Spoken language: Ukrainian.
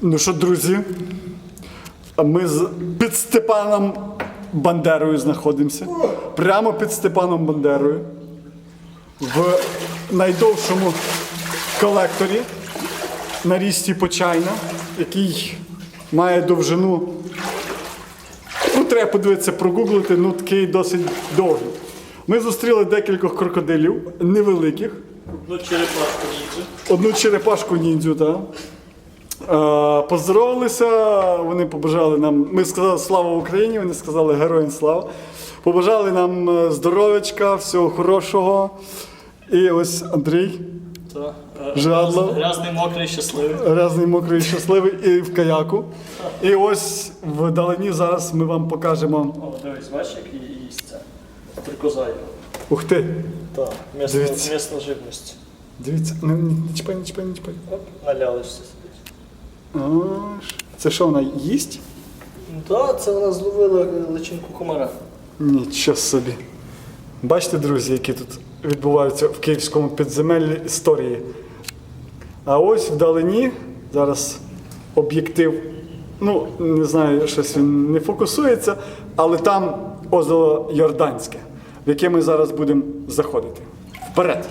Ну що, друзі, ми з, під Степаном Бандерою знаходимося. Прямо під Степаном Бандерою. В найдовшому колекторі на рісті Почайна, який має довжину. Ну, треба подивитися, прогуглити, ну такий досить довгий. Ми зустріли декількох крокодилів, невеликих. Ну, черепашку ніндзю. Одну черепашку ніндзю, так. Е, поздоровалися, вони побажали нам. Ми сказали слава Україні, вони сказали героям слава. Побажали нам е, здоров'ячка, всього хорошого. І ось Андрій, Та, е, Жадло. Грязний, мокрий, щасливий. грязний, мокрий, щасливий, і в каяку. І ось вдалині зараз ми вам покажемо. О, дивись, бачиш, як її їсть це. Стрикоза його. Ух ти! Так, місна, Дивіться. місна живність. Дивіться, не, не, не чіпай, не чіпай, не чіпай. Оп, налялишся сидить. Це що вона їсть? Ну так, це вона зловила е, личинку комара. Нічого собі. Бачите, друзі, які тут відбуваються в київському підземеллі історії. А ось вдалині зараз об'єктив, ну, не знаю, щось він не фокусується, але там озеро Йорданське, в яке ми зараз будемо заходити. Вперед!